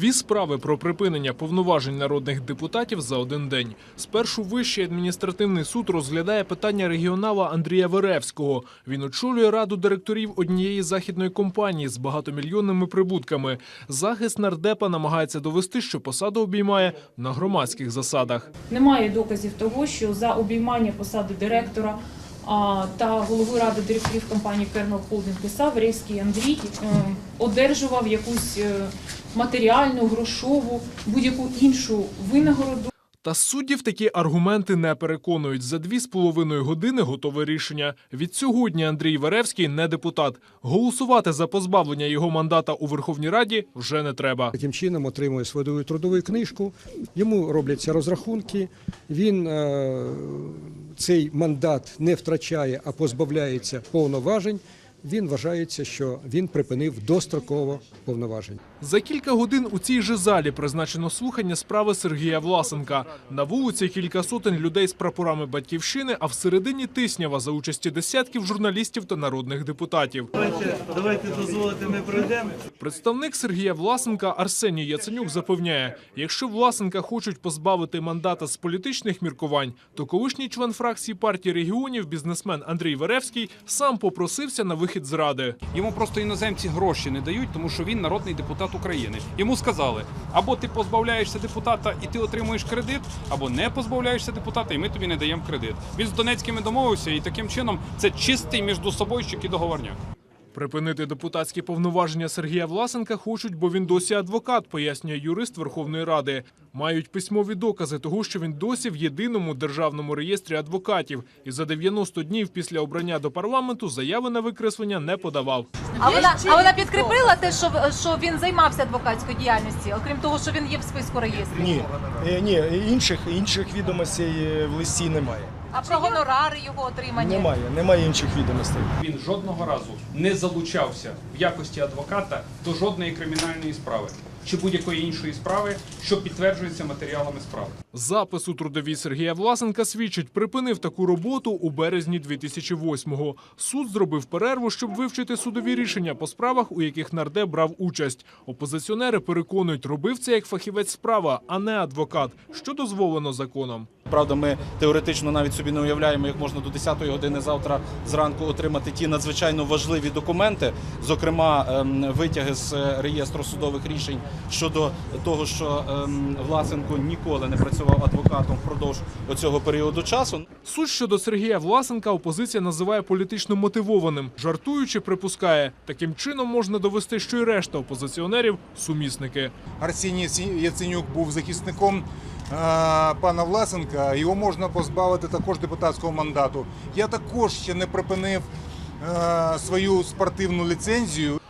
Дві справи про припинення повноважень народних депутатів за один день. Спершу Вищий адміністративний суд розглядає питання регіонала Андрія Веревського. Він очолює раду директорів однієї західної компанії з багатомільйонними прибутками. Захист нардепа намагається довести, що посаду обіймає на громадських засадах. Немає доказів того, що за обіймання посади директора та голови ради директорів компанії Кернел Холдинг СА Врейський Андрій е, одержував якусь е, матеріальну, грошову, будь-яку іншу винагороду. Та суддів такі аргументи не переконують. За дві з половиною години готове рішення. Від сьогодні Андрій Веревський не депутат. Голосувати за позбавлення його мандата у Верховній Раді вже не треба. Таким чином отримує свою трудову книжку, йому робляться розрахунки, він е, цей мандат не втрачає, а позбавляється повноважень. Він вважається, що він припинив достроково повноважень. За кілька годин у цій же залі призначено слухання справи Сергія Власенка. На вулиці кілька сотень людей з прапорами батьківщини, а всередині Тиснява за участі десятків журналістів та народних депутатів. Давайте, давайте дозволите, ми пройдемо. Представник Сергія Власенка Арсеній Яценюк запевняє, якщо Власенка хочуть позбавити мандата з політичних міркувань, то колишній член фракції партії регіонів, бізнесмен Андрій Веревський, сам попросився на вихід з ради. Йому просто іноземці гроші не дають, тому що він народний депутат України. Йому сказали: або ти позбавляєшся депутата і ти отримуєш кредит, або не позбавляєшся депутата, і ми тобі не даємо кредит. Він з Донецькими домовився, і таким чином це чистий між собою і договорняк. Припинити депутатські повноваження Сергія Власенка хочуть, бо він досі адвокат, пояснює юрист Верховної Ради. Мають письмові докази того, що він досі в єдиному державному реєстрі адвокатів і за 90 днів після обрання до парламенту заяви на викреслення не подавав. А вона, а вона підкріпила те, що, що він займався адвокатською діяльністю, окрім того, що він є в списку реєстрів. Ні, Е, ні, інших інших відомостей е, в листі немає. А про гонорари його отримання? Немає, немає інших відомостей. Він жодного разу не залучався в якості адвоката до жодної кримінальної справи чи будь-якої іншої справи, що підтверджується матеріалами справи. Запис у трудовій Сергія Власенка свідчить, припинив таку роботу у березні 2008-го. Суд зробив перерву, щоб вивчити судові рішення по справах, у яких нардеп брав участь. Опозиціонери переконують, робив це як фахівець справа, а не адвокат, що дозволено законом. Правда, ми теоретично навіть собі не уявляємо, як можна до 10-ї години завтра зранку отримати ті надзвичайно важливі документи, зокрема ем, витяги з е, реєстру судових рішень щодо того, що ем, Власенко ніколи не працював адвокатом впродовж цього періоду часу. Суд щодо Сергія Власенка опозиція називає політично мотивованим. Жартуючи, припускає, таким чином можна довести, що й решта опозиціонерів сумісники. Арсеній Яценюк був захисником пана Власенка. Його можна позбавити також депутатського мандату. Я також ще не припинив е, свою спортивну ліцензію.